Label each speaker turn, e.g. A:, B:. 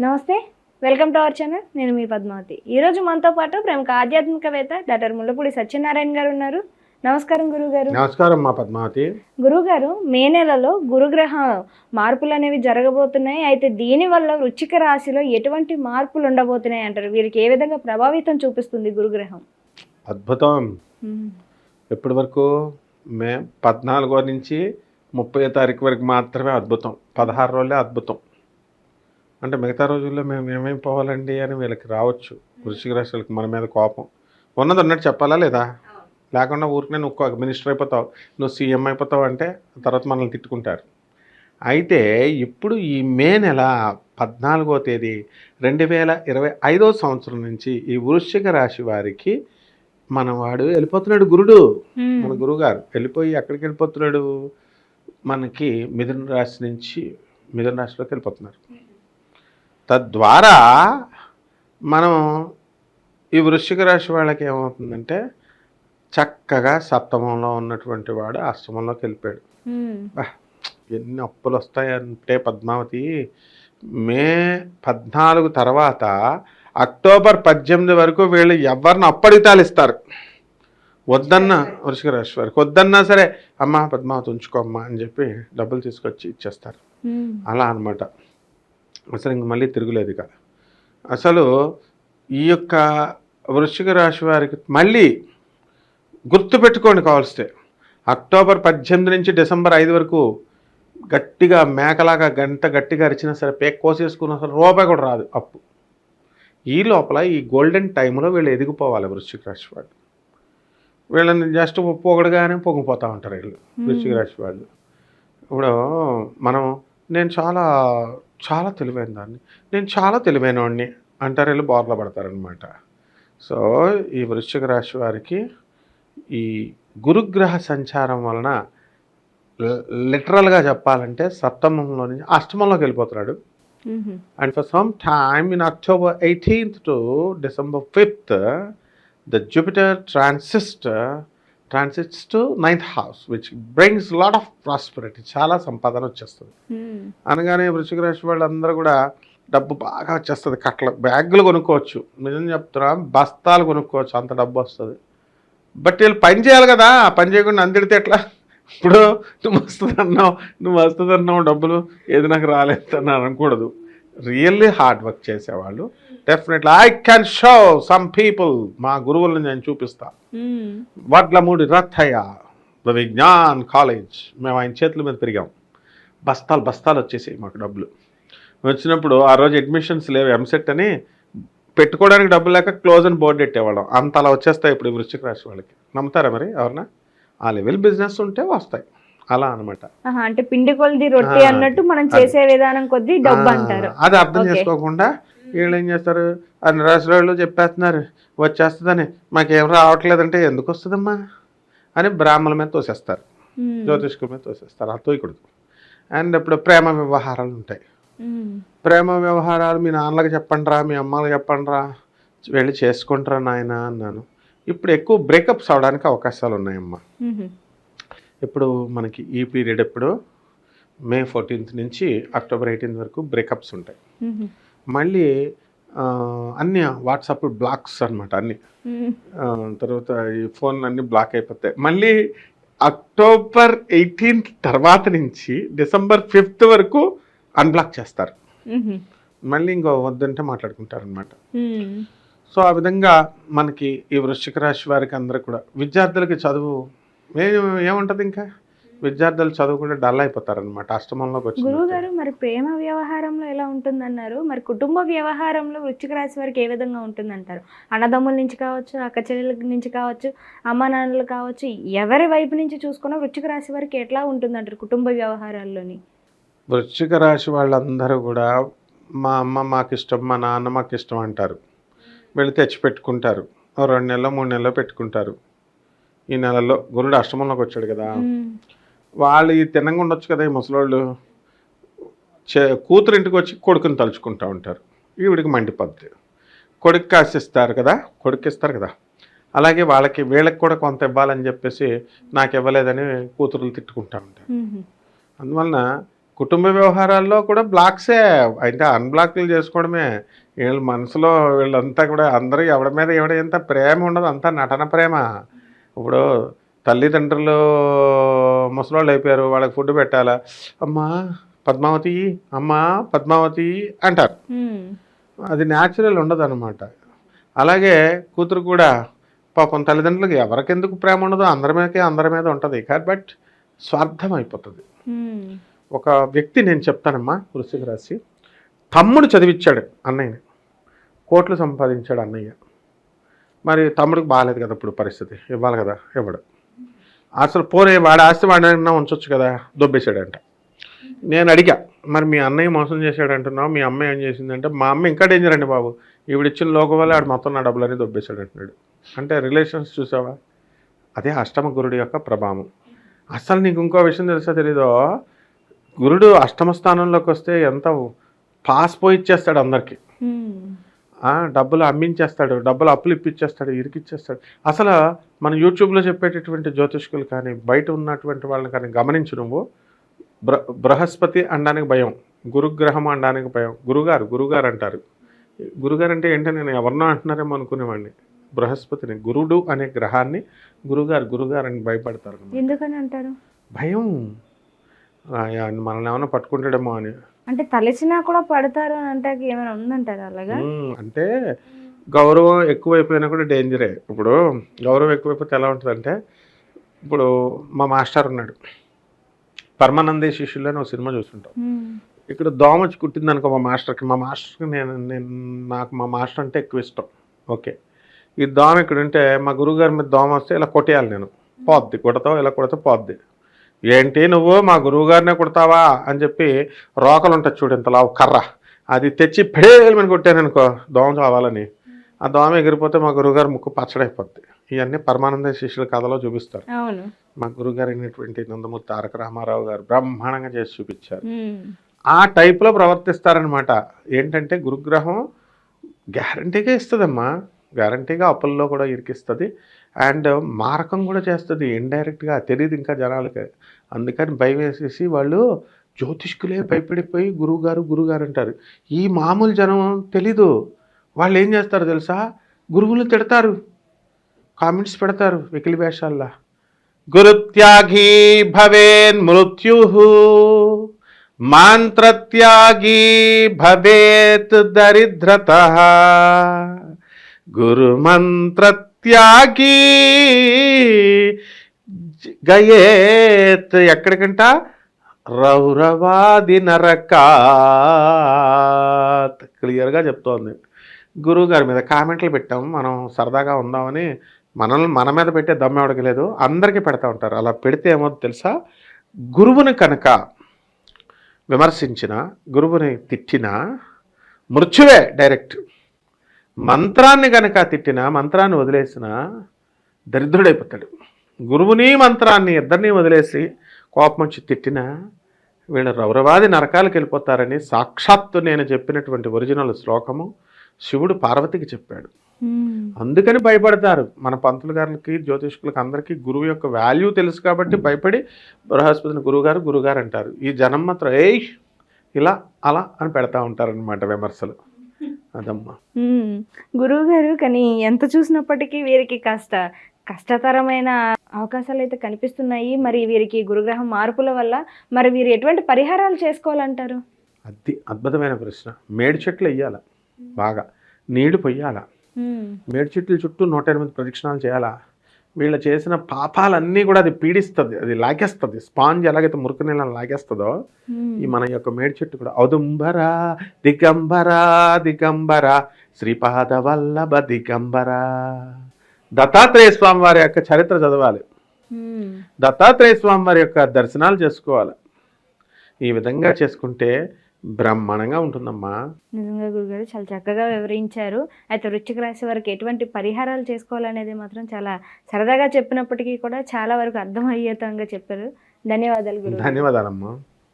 A: నమస్తే welcome to our channel. నేను మీ పద్మావతి. ఈరోజు మనతో పాటు ప్రముఖ ఆధ్యాత్మికవేత్త డాక్టర్ ముల్లపూడి సత్యనారాయణ గారు ఉన్నారు. నమస్కారం గురుగారు
B: నమస్కారం మా పద్మావతి.
A: గురుగారు మే నెలలో గురుగ్రహ మార్పులు అనేవి జరగబోతున్నాయి. అయితే దీని వల్ల వృచ్చిక రాశిలో ఎటువంటి మార్పులు ఉండబోతున్నాయి అంటారు? వీరికి ఏ విధంగా ప్రభావితం చూపిస్తుంది గురుగ్రహం?
B: అద్భుతం.
A: మ్మ్.
B: ఎప్పటి వరకు మే పద్నాలుగో నుంచి ముప్పై తారీఖు వరకు మాత్రమే అద్భుతం. పదహారు రోజులే అద్భుతం. అంటే మిగతా రోజుల్లో మేము ఏమేమి పోవాలండి అని వీళ్ళకి రావచ్చు. వృశ్చిక రాశులకి మన మీద కోపం. ఉన్నది ఉన్నట్టు చెప్పాలా లేదా? లేకుండా ఊరికనే నువ్వు మినిస్టర్ అయిపోతావు. నువ్వు సీఎం అయిపోతావు అంటే తర్వాత మనల్ని తిట్టుకుంటారు. అయితే ఇప్పుడు ఈ మే నెల పద్నాలుగో తేదీ రెండు వేల ఇరవై ఐదో సంవత్సరం నుంచి ఈ వృశ్చిక రాశి వారికి మనవాడు వెళ్ళిపోతున్నాడు గురుడు. మన గురువుగారు వెళ్ళిపోయి ఎక్కడికి వెళ్ళిపోతున్నాడు? మనకి మిథున రాశి నుంచి మిథున రాశిలోకి వెళ్ళిపోతున్నారు. తద్వారా మనం ఈ వృశ్చిక రాశి వాళ్ళకి ఏమవుతుందంటే చక్కగా సప్తమంలో ఉన్నటువంటి వాడు అష్టమంలోకి వెళ్ళిపోయాడు. ఎన్ని అప్పులు వస్తాయంటే పద్మావతి. మే పద్నాలుగు తర్వాత అక్టోబర్ పద్దెనిమిది వరకు వీళ్ళు ఎవరిని అప్పడితాలు ఇస్తారు. వద్దన్న వృషిక రాశి వారికి వద్దన్నా సరే అమ్మ పద్మావతి ఉంచుకోమ్మా అని చెప్పి డబ్బులు తీసుకొచ్చి ఇచ్చేస్తారు. అలా అన్నమాట. అసలు ఇంక మళ్ళీ తిరుగులేదు ఇక. అసలు ఈ యొక్క వృశ్చిక రాశి వారికి మళ్ళీ గుర్తుపెట్టుకోండి కావాల్స్తే అక్టోబర్ పద్దెనిమిది నుంచి డిసెంబర్ ఐదు వరకు గట్టిగా మేకలాగా గంట గట్టిగా అరిచినా సరే పేక్ కోసేసుకున్నా సరే రూపాయి కూడా రాదు అప్పు. ఈ లోపల ఈ గోల్డెన్ టైంలో వీళ్ళు ఎదిగిపోవాలి వృశ్చిక రాశి వాళ్ళు. వీళ్ళని జస్ట్ పొగడగానే పొంగిపోతూ ఉంటారు వీళ్ళు వృశ్చిక రాశి వాళ్ళు. ఇప్పుడు మనం నేను చాలా చాలా తెలివైన దాన్ని. నేను చాలా తెలివైన వాడిని అంటారు వీళ్ళు బోర్ల పడతారనమాట. సో ఈ వృశ్చిక రాశి వారికి ఈ గురుగ్రహ సంచారం వలన లిటరల్గా చెప్పాలంటే సప్తమంలో నుంచి అష్టమంలోకి వెళ్ళిపోతున్నాడు.
A: మ్మ్.
B: And for some time in October 18th to December 5th, the Jupiter to ninth house, which brings a lot of prosperity. చాలా సంపాదన వచ్చేస్తుంది.
A: మ్మ్.
B: అనగానే వృశ్చిక రాశి వాళ్ళందరూ కూడా డబ్బు బాగా వచ్చేస్తుంది. కట్ల బ్యాగులు కొనుక్కోవచ్చు. నిజం చెప్తున్నా బస్తాలు కొనుక్కోవచ్చు. అంత డబ్బు వస్తుంది. బట్ వీళ్ళు పని చేయాలి కదా. పని చేయకుండా అందిడితే ఎట్లా? ఇప్పుడు నువ్వు వస్తుంది అన్నావు నువ్వు వస్తుంది అన్నావు డబ్బులు ఏది నాకు రాలేదు అని అనకూడదు రియల్లీ హార్డ్ వర్క్ చేసేవాళ్ళు. Definitely I can show some people మా గురువులను నేను చూపిస్తా.
A: మ్మ్.
B: Vadlamudi Rathaiah the Vignan college. మేము ఆయన చేతుల మీద పెరిగాం బస్తాలు బస్తాలు వచ్చేసాయి మాకు డబ్బులు. వచ్చినప్పుడు ఆ రోజు అడ్మిషన్స్ లేవు ఎంసెట్ అని పెట్టుకోవడానికి డబ్బులు లేక క్లోజ్ అని బోర్డు పెట్టేవాళ్ళం అంత అలా వచ్చేస్తాయి ఇప్పుడు వృశ్చిక రాశి వాళ్ళకి. నమ్ముతారా మరి ఎవరన్నా? ఆ లెవెల్ బిజినెస్ ఉంటే వస్తాయి. అలా అనమాట
A: అంటే పిండి కొలది రొట్టె
B: ఆ,
A: అన్నట్టు మనం చేసే విధానం కొద్దీ డబ్బు అంటారు.
B: అది అర్థం. చేసుకోకుండా వీళ్ళు ఏం చేస్తారు? అన్ని రాష్ట్ర వాళ్ళు చెప్పేస్తున్నారు వచ్చేస్తుందని. మాకేం రావట్లేదంటే ఎందుకు వస్తుందమ్మా? అని బ్రాహ్మణుల మీద తోసేస్తారు. జ్యోతిష్కుల మీద తోసేస్తారు. ఆ తోయకూడదు. అండ్ ఇప్పుడు ప్రేమ వ్యవహారాలు ఉంటాయి. ప్రేమ వ్యవహారాలు మీ నాన్నలకు చెప్పండిరా మీ అమ్మలకు చెప్పండిరా వెళ్ళి చేసుకుంటారా నాయన అన్నాను. ఇప్పుడు ఎక్కువ బ్రేకప్స్ అవడానికి అవకాశాలు ఉన్నాయమ్మా.
A: మ్మ్.
B: ఇప్పుడు మనకి ఈ పీరియడ్ ఎప్పుడు మే ఫోర్టీన్త్ నుంచి అక్టోబర్ ఎయిటీన్త్ వరకు బ్రేకప్స్ ఉంటాయి. మళ్ళీ అన్ని వాట్సాప్ బ్లాక్స్ అన్నమాట అన్ని తర్వాత ఈ ఫోన్ అన్ని బ్లాక్ అయిపోతాయి మళ్ళీ అక్టోబర్ ఎయిటీన్త్ తర్వాత నుంచి డిసెంబర్ ఫిఫ్త్ వరకు అన్బ్లాక్ చేస్తారు. మళ్ళీ ఇంకో వద్దంటే మాట్లాడుకుంటారు అనమాట. సో ఆ విధంగా మనకి ఈ వృశ్చిక రాశి వారికి అందరూ కూడా విద్యార్థులకి చదువు ఏముంటుంది ఇంకా? విద్యార్థులు చదువుకుంటే డల్ అయిపోతారనమాట అష్టమంలోకి
A: గురువు
B: వచ్చి
A: గారు మరి ప్రేమ వ్యవహారంలో ఎలా ఉంటుందన్నారు? మరి కుటుంబ వ్యవహారంలో వృశ్చిక రాశి వారికి ఏ విధంగా ఉంటుందంటారు? అన్నదమ్ముల నుంచి కావచ్చు అక్క చెల్లెల నుంచి కావచ్చు అమ్మ నాన్నలు కావచ్చు ఎవరి వైపు నుంచి చూసుకున్నా వృశ్చిక రాశి వారికి ఎట్లా ఉంటుందంటారు కుటుంబ వ్యవహారాల్లోని?
B: వృశ్చిక రాశి వాళ్ళందరూ కూడా మా అమ్మ మాకు ఇష్టం మా నాన్న మాకు ఇష్టం అంటారు. వీళ్ళు తెచ్చి పెట్టుకుంటారు. రెండు నెలలో మూడు నెలలో పెట్టుకుంటారు. ఈ నెలలో గురుడు అష్టమంలోకి వచ్చాడు కదా. వాళ్ళు ఈ తినంగా ఉండొచ్చు కదా ఈ ముసలోళ్ళు. చే కూతురు ఇంటికి వచ్చి కొడుకుని తలుచుకుంటూ ఉంటారు. ఈవిడికి మండిపోద్ది. కొడుకు కాసిస్తారు కదా కొడుకు ఇస్తారు కదా. అలాగే వాళ్ళకి వీళ్ళకి కూడా కొంత ఇవ్వాలని చెప్పేసి నాకు ఇవ్వలేదని కూతురులు తిట్టుకుంటూ ఉంటారు. అందువలన కుటుంబ వ్యవహారాల్లో కూడా బ్లాక్సే. అయితే అన్బ్లాక్లు చేసుకోవడమే. వీళ్ళ మనసులో వీళ్ళంతా కూడా అందరూ ఎవడి మీద ఎవడ ఎంత ప్రేమ ఉండదు అంతా నటన ప్రేమ. ఇప్పుడు తల్లిదండ్రులు ముసలోళ్ళు అయిపోయారు వాళ్ళకి ఫుడ్ పెట్టాలా? అమ్మా పద్మావతి అమ్మా పద్మావతి అంటారు. అది న్యాచురల్ ఉండదు అనమాట అలాగే కూతురు కూడా పాపం తల్లిదండ్రులకు ఎవరికెందుకు ప్రేమ ఉండదో అందరి మీదకే అందరి మీద ఉంటుంది. బట్ స్వార్థం అయిపోతుంది. ఒక వ్యక్తి నేను చెప్తానమ్మా వృశ్చిక రాశి. తమ్ముడు చదివిచ్చాడు అన్నయ్యని. కోట్లు సంపాదించాడు అన్నయ్య. మరి తమ్ముడికి బాగాలేదు కదా ఇప్పుడు పరిస్థితి. ఇవ్వాలి కదా ఇవ్వడు. అసలు పోనీ వాడి ఆస్తి వాడినా ఉంచవచ్చు కదా దొబ్బేశాడంట. నేను అడిగా మరి మీ అన్నయ్య మోసం చేశాడంటున్నావు మీ అమ్మ ఏం చేసిందంటే మా అమ్మ ఇంకా డేంజర్ అండి బాబు. ఈవిడిచ్చిన లోకం లోక వల్ల ఆడు మొత్తం నా డబ్బులన్నీ దొబ్బేశాడు అంటున్నాడు అంటే రిలేషన్స్ చూసావా? అదే అష్టమ గురుడి యొక్క ప్రభావం. అసలు నీకు ఇంకో విషయం తెలుసా తెలీదో? గురుడు అష్టమ స్థానంలోకి వస్తే ఎంత పాస్ పోయిచ్చేస్తాడు అందరికీ. డబ్బులు అమ్మించేస్తాడు డబ్బులు అప్పులు ఇప్పించేస్తాడు ఇరికిచ్చేస్తాడు. అసలు మన యూట్యూబ్లో చెప్పేటటువంటి జ్యోతిష్కులు కానీ బయట ఉన్నటువంటి వాళ్ళని కానీ గమనించు నువ్వు. బృ బృహస్పతి అనడానికి భయం గురుగ్రహం అనడానికి భయం. గురుగారు గురుగారు అంటారు. గురుగారు అంటే ఏంటో నేను ఎవరినో అంటున్నారేమో అనుకునేవాడిని. బృహస్పతిని గురుడు అనే గ్రహాన్ని గురుగారు గురుగారు అని భయపడతారు
A: ఎందుకని అంటారు?
B: భయం. మనల్ని ఏమైనా పట్టుకుంటాడేమో అని.
A: అంటే తలచినా కూడా పడతారు అంటే ఏమైనా ఉందంటారు అలాగా.
B: అంటే గౌరవం ఎక్కువైపోయినా కూడా డేంజరే. ఇప్పుడు గౌరవం ఎక్కువైపోతే ఎలా ఉంటుందంటే ఇప్పుడు మా మాస్టర్ ఉన్నాడు. పరమానందే శిష్యులు అని ఒక సినిమా చూస్తుంటాం. ఇక్కడ దోమ వచ్చి కుట్టింది అనుకో మా మాస్టర్కి. మా మాస్టర్కి నేను నేను నాకు మా మాస్టర్ అంటే ఎక్కువ ఇష్టం. ఓకే. ఈ దోమ ఇక్కడ ఉంటే మా గురువుగారి మీద దోమ వస్తే ఇలా కొట్టేయాలి నేను. పోద్ది. కొడతావు ఇలా కొడితే పోద్ది. ఏంటి నువ్వు? మా గురువుగారినే కొడతావా? అని చెప్పి రోకలు ఉంటుంది చూడు ఇంతలా కర్ర. అది తెచ్చి పేలమని కొట్టాను అనుకో దోమ చావాలని. ఆ దోమ ఎగిరిపోతే మా గురువుగారు ముక్కు పచ్చడైపోద్ది. ఇవన్నీ పరమానంద శిష్యుల కథలో చూపిస్తారు. మా గురువుగారు అయినటువంటి నందమూరి తారక రామారావు గారు బ్రహ్మాండంగా చేసి చూపించారు. ఆ టైప్లో ప్రవర్తిస్తారనమాట. ఏంటంటే గురుగ్రహం గ్యారంటీగా ఇస్తుందమ్మా. గ్యారంటీగా అప్పుల్లో కూడా ఇరికిస్తుంది. అండ్ మారకం కూడా చేస్తుంది ఇండైరెక్ట్గా తెలియదు ఇంకా జనాలకి. అందుకని భయం వేసేసి వాళ్ళు జ్యోతిష్కులే భయపడిపోయి గురువుగారు గురువుగారు అంటారు. ఈ మామూలు జనం తెలీదు. వాళ్ళు ఏం చేస్తారు తెలుసా? గురువులు తిడతారు. కామెంట్స్ పెడతారు వెకిలి వేషాల్లో. గురుత్యాగీ భవేన్ మృత్యు. మంత్రత్యాగీ భవేత్ దరిద్రత. త్యాగి గయేత్ ఎక్కడికంట? రౌరవాది నరకాత్. క్లియర్గా చెప్తోంది. గురువు గారి మీద కామెంట్లు పెట్టాం. మనం సరదాగా ఉందామని మనల్ని మన మీద పెట్టే దమ్ము ఎవడికి లేదు. అందరికీ పెడతా ఉంటారు. అలా పెడితే ఏమో తెలుసా? గురువుని కనుక విమర్శించిన గురువుని తిట్టిన మృత్యువే డైరెక్ట్. మంత్రాన్ని కనుక తిట్టిన మంత్రాన్ని వదిలేసిన దరిద్రుడైపోతాడు. గురువుని మంత్రాన్ని ఇద్దరిని వదిలేసి కోపం వచ్చి తిట్టిన వీళ్ళు రౌరవాది నరకాలకు వెళ్ళిపోతారని సాక్షాత్తు నేను చెప్పినటువంటి ఒరిజినల్ శ్లోకము శివుడు పార్వతికి చెప్పాడు.
A: ఉమ్,
B: అందుకని భయపడతారు. మన పంతులు గారికి జ్యోతిష్కులకు అందరికీ గురువు యొక్క వాల్యూ తెలుసు కాబట్టి భయపడి బృహస్పతిని గురువుగారు గురుగారు అంటారు. ఈ జనం మాత్రం ఏయ్ ఇలా అలా అని పెడతా ఉంటారనమాట విమర్శలు. అదమ్మా.
A: గురువు గారు కానీ ఎంత చూసినప్పటికీ వీరికి కాస్త కష్టతరమైన అవకాశాలు అయితే కనిపిస్తున్నాయి. మరి వీరికి గురుగ్రహం మార్పుల వల్ల మరి వీరు ఎటువంటి పరిహారాలు చేసుకోవాలంటారు?
B: అది అద్భుతమైన ప్రశ్న. మేడి చెట్లు వెయ్యాల. బాగా. నీళ్ళు పొయ్యాల. మేడి చెట్ల చుట్టూ నూట ఎనిమిది ప్రదక్షిణాలు చేయాలా? వీళ్ళు చేసిన పాపాలన్నీ కూడా అది పీడిస్తుంది అది లాగేస్తుంది. స్పాంజ్ ఎలాగైతే మురికి నీళ్ళని లాగేస్తుందో. ఈ మన యొక్క మేడి చెట్టు కూడా. ఔదుంబర దిగంబర దిగంబర శ్రీపాద వల్లభ దిగంబర. దత్తాత్రేయ స్వామి వారి యొక్క చరిత్ర చదవాలి. దత్తాత్రేయ స్వామి వారి యొక్క దర్శనాలు చేసుకోవాలి. ఈ విధంగా చేసుకుంటే బ్రహ్మాండంగా ఉంటుందమ్మా.
A: నిజంగా గురుగారు చాలా చక్కగా వివరించారు. అయితే వృశ్చిక రాశి వారికి ఎటువంటి పరిహారాలు చేసుకోవాలనేది మాత్రం చాలా సరదాగా చెప్పినప్పటికీ కూడా చాలా వరకు అర్థమయ్యేతంగా చెప్పారు. ధన్యవాదాలు
B: ధన్యవాదాలమ్మా.